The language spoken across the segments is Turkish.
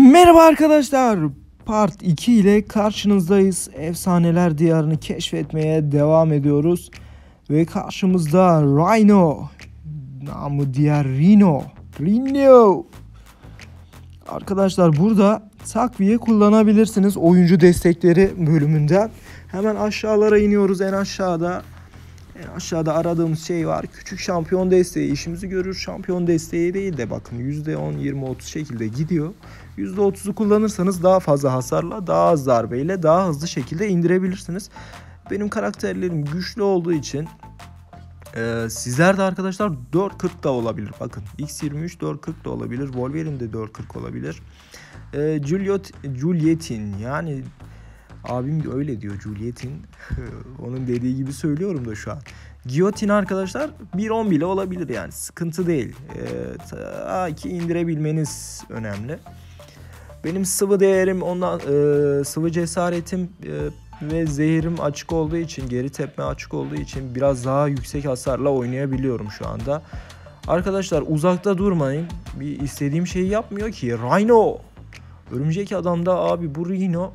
Merhaba arkadaşlar. Part 2 ile karşınızdayız. Efsaneler diyarını keşfetmeye devam ediyoruz. Ve karşımızda Rhino. Namı diğer Rhino. Rhino. Arkadaşlar burada takviye kullanabilirsiniz oyuncu destekleri bölümünden. Hemen aşağılara iniyoruz en aşağıda. En aşağıda aradığımız şey var. Küçük şampiyon desteği işimizi görür. Şampiyon desteği değil de bakın %10, 20, 30 şekilde gidiyor. %30'u kullanırsanız daha fazla hasarla, daha az darbeyle, daha hızlı şekilde indirebilirsiniz. Benim karakterlerim güçlü olduğu için ee, sizler de arkadaşlar 4.40 da olabilir. Bakın X23 4.40 da olabilir. Wolverine de 4.40 olabilir. Ee, Juliet, Juliet'in yani abim öyle diyor Juliet'in. Onun dediği gibi söylüyorum da şu an. Guillotine arkadaşlar 1.10 bile olabilir yani sıkıntı değil. Ee, A2 indirebilmeniz önemli. Benim sıvı değerim ondan e, sıvı cesaretim e, ve zehirim açık olduğu için geri tepme açık olduğu için biraz daha yüksek hasarla oynayabiliyorum şu anda. Arkadaşlar uzakta durmayın. Bir istediğim şeyi yapmıyor ki. Rhino. Örümcek adamda abi bu Rhino.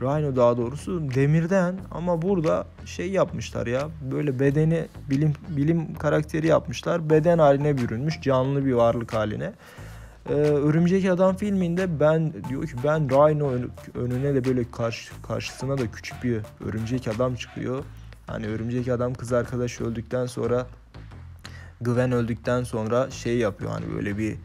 Rhino daha doğrusu demirden ama burada şey yapmışlar ya. Böyle bedeni bilim bilim karakteri yapmışlar. Beden haline bürünmüş. Canlı bir varlık haline. Ee, Örümcek Adam filminde ben diyor ki ben Rhino önüne de böyle karşı, karşısına da küçük bir örümcek adam çıkıyor. Hani örümcek adam kız arkadaş öldükten sonra Gwen öldükten sonra şey yapıyor hani böyle bir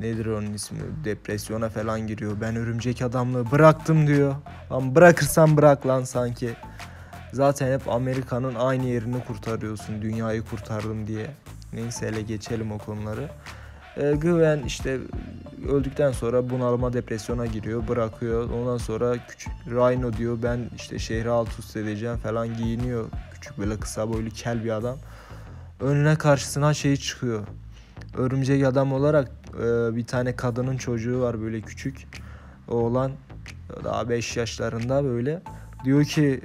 nedir onun ismi depresyona falan giriyor. Ben örümcek adamlığı bıraktım diyor. Lan bırakırsan bırak lan sanki. Zaten hep Amerika'nın aynı yerini kurtarıyorsun dünyayı kurtardım diye. Neyse hele geçelim o konuları. E, Gwen işte öldükten sonra bunalıma depresyona giriyor bırakıyor. Ondan sonra küçük Rhino diyor ben işte şehri alt üst edeceğim falan giyiniyor. Küçük böyle kısa boylu kel bir adam. Önüne karşısına şey çıkıyor. Örümcek adam olarak e, bir tane kadının çocuğu var böyle küçük. Oğlan daha 5 yaşlarında böyle. Diyor ki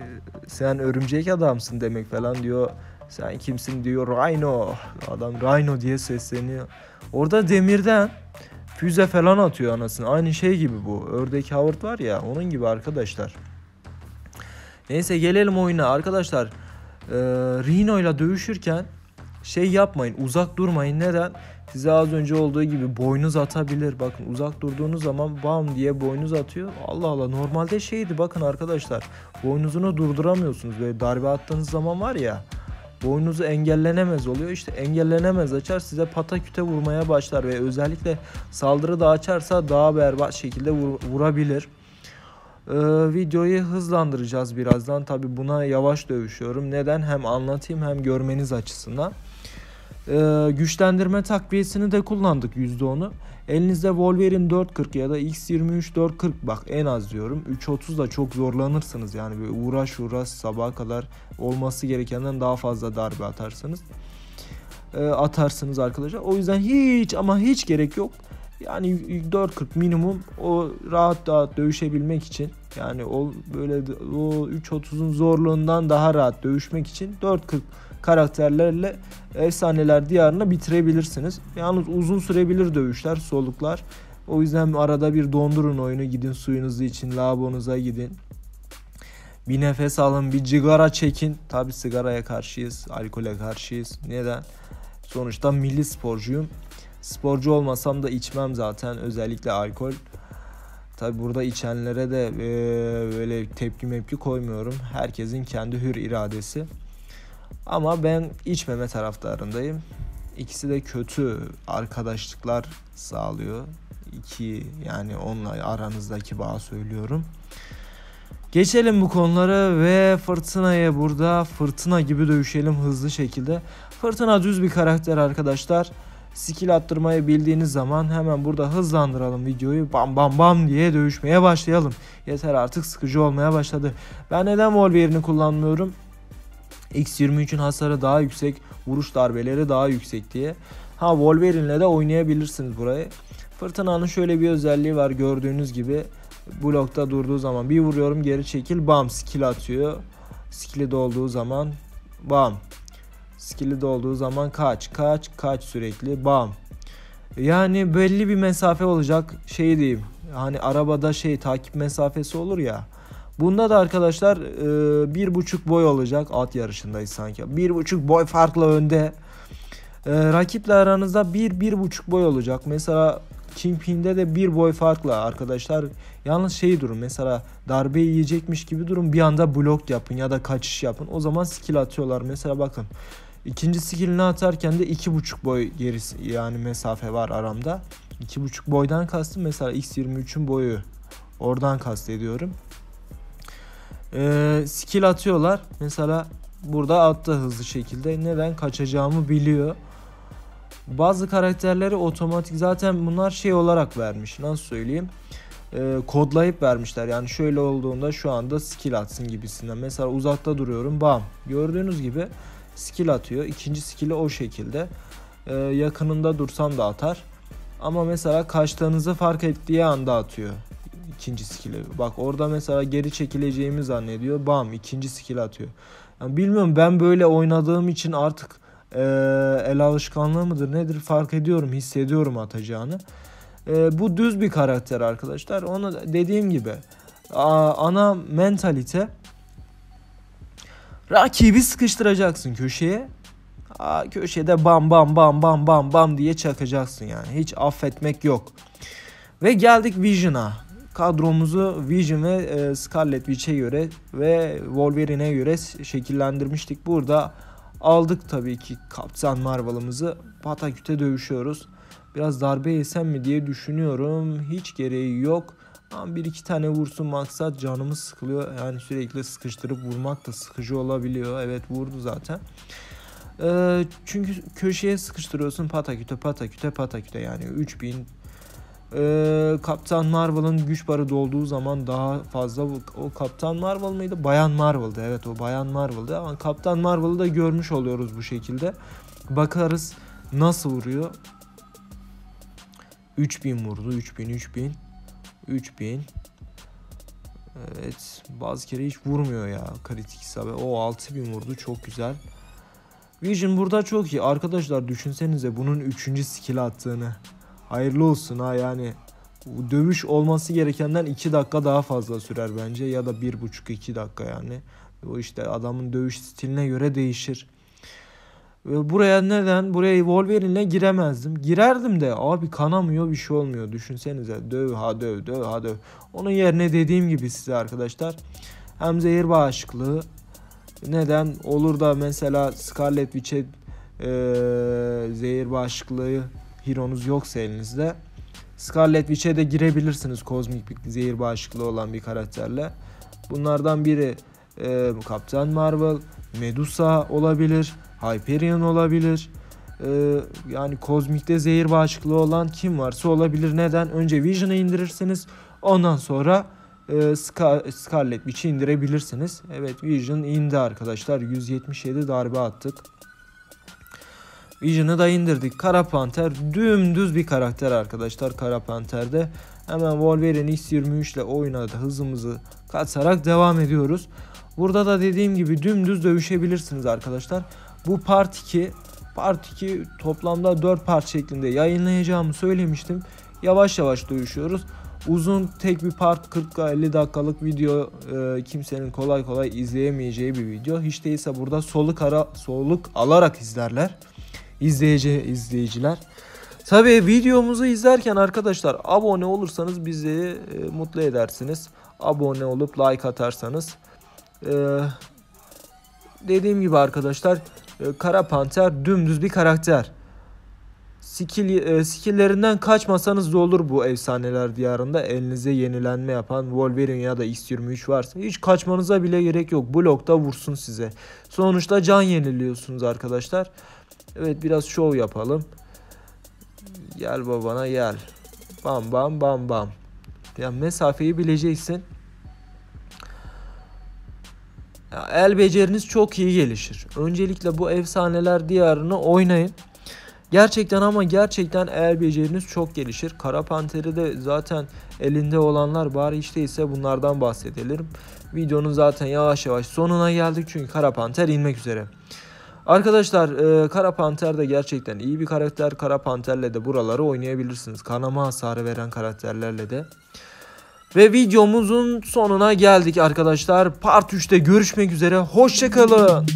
sen örümcek adamsın demek falan diyor. Sen kimsin diyor Rhino. Adam Rhino diye sesleniyor. Orada demirden füze falan atıyor anasını. Aynı şey gibi bu. Ördek Howard var ya onun gibi arkadaşlar. Neyse gelelim oyuna arkadaşlar. Ee, Rhino ile dövüşürken şey yapmayın uzak durmayın. Neden? Size az önce olduğu gibi boynuz atabilir. Bakın uzak durduğunuz zaman bam diye boynuz atıyor. Allah Allah normalde şeydi bakın arkadaşlar. Boynuzunu durduramıyorsunuz. Böyle darbe attığınız zaman var ya boynuzu engellenemez oluyor. İşte engellenemez açar size pataküte vurmaya başlar ve özellikle saldırı da açarsa daha berbat şekilde vur, vurabilir. Ee, videoyu hızlandıracağız birazdan. Tabi buna yavaş dövüşüyorum. Neden? Hem anlatayım hem görmeniz açısından. Ee, güçlendirme takviyesini de kullandık %10'u. Elinizde Wolverine 4.40 ya da X23 4.40 bak en az diyorum. 3.30 da çok zorlanırsınız yani böyle uğraş uğraş sabaha kadar olması gerekenden daha fazla darbe atarsınız. Ee, atarsınız arkadaşlar. O yüzden hiç ama hiç gerek yok. Yani 4.40 minimum o rahat rahat dövüşebilmek için yani o böyle o 3.30'un zorluğundan daha rahat dövüşmek için 4.40 karakterlerle efsaneler diyarını bitirebilirsiniz. Yalnız uzun sürebilir dövüşler, soluklar. O yüzden arada bir dondurun oyunu, gidin suyunuzu için, lavabonuza gidin. Bir nefes alın, bir cigara çekin. Tabi sigaraya karşıyız, alkole karşıyız. Neden? Sonuçta milli sporcuyum. Sporcu olmasam da içmem zaten özellikle alkol. Tabi burada içenlere de e, böyle tepki mepki koymuyorum. Herkesin kendi hür iradesi. Ama ben içmeme taraftarındayım. İkisi de kötü arkadaşlıklar sağlıyor. İki yani onunla aranızdaki bağ söylüyorum. Geçelim bu konuları ve Fırtına'ya burada fırtına gibi dövüşelim hızlı şekilde. Fırtına düz bir karakter arkadaşlar. Skill attırmayı bildiğiniz zaman hemen burada hızlandıralım videoyu. Bam bam bam diye dövüşmeye başlayalım. Yeter artık sıkıcı olmaya başladı. Ben neden Wolverine'i kullanmıyorum? X23'ün hasarı daha yüksek, vuruş darbeleri daha yüksek diye. Ha Wolverine'le de oynayabilirsiniz burayı. Fırtınanın şöyle bir özelliği var gördüğünüz gibi. Blokta durduğu zaman bir vuruyorum geri çekil bam skill atıyor. Skill'i dolduğu zaman bam. Skill'i dolduğu zaman kaç kaç kaç sürekli bam. Yani belli bir mesafe olacak şey diyeyim. Hani arabada şey takip mesafesi olur ya. Bunda da arkadaşlar e, bir buçuk boy olacak at yarışındayız sanki. Bir buçuk boy farklı önde. E, rakiple aranızda bir bir buçuk boy olacak. Mesela Kingpin'de de bir boy farklı arkadaşlar. Yalnız şey durun mesela darbe yiyecekmiş gibi durun bir anda blok yapın ya da kaçış yapın. O zaman skill atıyorlar. Mesela bakın ikinci skillini atarken de iki buçuk boy gerisi yani mesafe var aramda. İki buçuk boydan kastım mesela X23'ün boyu. Oradan kastediyorum. Ee, skill atıyorlar. Mesela burada attı hızlı şekilde. Neden? Kaçacağımı biliyor. Bazı karakterleri otomatik zaten bunlar şey olarak vermiş. Nasıl söyleyeyim? Ee, kodlayıp vermişler. Yani şöyle olduğunda şu anda skill atsın gibisinden. Mesela uzakta duruyorum. Bam. Gördüğünüz gibi skill atıyor. İkinci skill'i o şekilde. Ee, yakınında dursam da atar. Ama mesela kaçtığınızı fark ettiği anda atıyor ikinci skill'i. Bak orada mesela geri çekileceğimi zannediyor. Bam ikinci skill atıyor. Yani bilmiyorum ben böyle oynadığım için artık e, el alışkanlığı mıdır nedir fark ediyorum hissediyorum atacağını. E, bu düz bir karakter arkadaşlar. Onu dediğim gibi ana mentalite rakibi sıkıştıracaksın köşeye. Aa, köşede bam bam bam bam bam bam diye çakacaksın yani. Hiç affetmek yok. Ve geldik Vision'a. Kadromuzu Vision ve e, Scarlet Witch'e göre ve Wolverine'e göre şekillendirmiştik. Burada aldık tabii ki Kaptan Marvel'ımızı. Pataküte dövüşüyoruz. Biraz darbe yesem mi diye düşünüyorum. Hiç gereği yok. Ama bir iki tane vursun maksat canımız sıkılıyor. Yani sürekli sıkıştırıp vurmak da sıkıcı olabiliyor. Evet vurdu zaten. Ee, çünkü köşeye sıkıştırıyorsun pataküte pataküte pataküte yani 3000 ee, Kaptan Marvel'ın güç barı dolduğu zaman daha fazla o Kaptan Marvel mıydı? Bayan Marvel'dı. Evet o Bayan Marvel'dı ama Kaptan Marvel'ı da görmüş oluyoruz bu şekilde. Bakarız nasıl vuruyor. 3000 vurdu. 3000 3000 3000 Evet bazı kere hiç vurmuyor ya kritik isabet. O 6000 vurdu çok güzel. Vision burada çok iyi. Arkadaşlar düşünsenize bunun 3. skill attığını. Hayırlı olsun ha yani. Dövüş olması gerekenden 2 dakika daha fazla sürer bence ya da 1,5-2 dakika yani. O işte adamın dövüş stiline göre değişir. Buraya neden? Buraya Wolverine'le giremezdim. Girerdim de abi kanamıyor bir şey olmuyor. Düşünsenize döv ha döv döv ha döv. Onun yerine dediğim gibi size arkadaşlar. Hem zehir bağışıklığı neden olur da mesela Scarlet Witch'e e, zehir bağışıklığı hero'nuz yoksa elinizde Scarlet Witch'e de girebilirsiniz kozmik bir zehir bağışıklığı olan bir karakterle. Bunlardan biri e, Kaptan Marvel, Medusa olabilir, Hyperion olabilir. E, yani kozmikte zehir bağışıklığı olan kim varsa olabilir. Neden? Önce Vision'ı indirirsiniz. Ondan sonra e, Scar Scarlet Witch'i indirebilirsiniz. Evet Vision indi arkadaşlar. 177 darbe attık. Vision'ı da indirdik. Kara Panter dümdüz bir karakter arkadaşlar Kara Panter'de. Hemen Wolverine X23 ile oynadı hızımızı katarak devam ediyoruz. Burada da dediğim gibi dümdüz dövüşebilirsiniz arkadaşlar. Bu part 2 part 2 toplamda 4 part şeklinde yayınlayacağımı söylemiştim. Yavaş yavaş dövüşüyoruz. Uzun tek bir part 40-50 dakikalık video e, kimsenin kolay kolay izleyemeyeceği bir video. Hiç değilse burada soluk ara soluk alarak izlerler izleyici izleyiciler. Tabii videomuzu izlerken arkadaşlar abone olursanız bizi e, mutlu edersiniz. Abone olup like atarsanız. E, dediğim gibi arkadaşlar e, Kara Panter dümdüz bir karakter. Skill, e, skillerinden kaçmasanız da olur bu efsaneler diyarında. Elinize yenilenme yapan Wolverine ya da X23 varsa hiç kaçmanıza bile gerek yok. Blokta vursun size. Sonuçta can yeniliyorsunuz arkadaşlar. Evet biraz şov yapalım. Gel babana gel. Bam bam bam bam. Ya mesafeyi bileceksin. El beceriniz çok iyi gelişir. Öncelikle bu efsaneler diyarını oynayın. Gerçekten ama gerçekten el beceriniz çok gelişir. Kara Panter'i de zaten elinde olanlar bari işte ise bunlardan bahsedelim. Videonun zaten yavaş yavaş sonuna geldik çünkü Kara Panter inmek üzere. Arkadaşlar e, Kara Panter de gerçekten iyi bir karakter. Kara Panter'le de buraları oynayabilirsiniz. Kanama hasarı veren karakterlerle de. Ve videomuzun sonuna geldik arkadaşlar. Part 3'te görüşmek üzere. Hoşçakalın.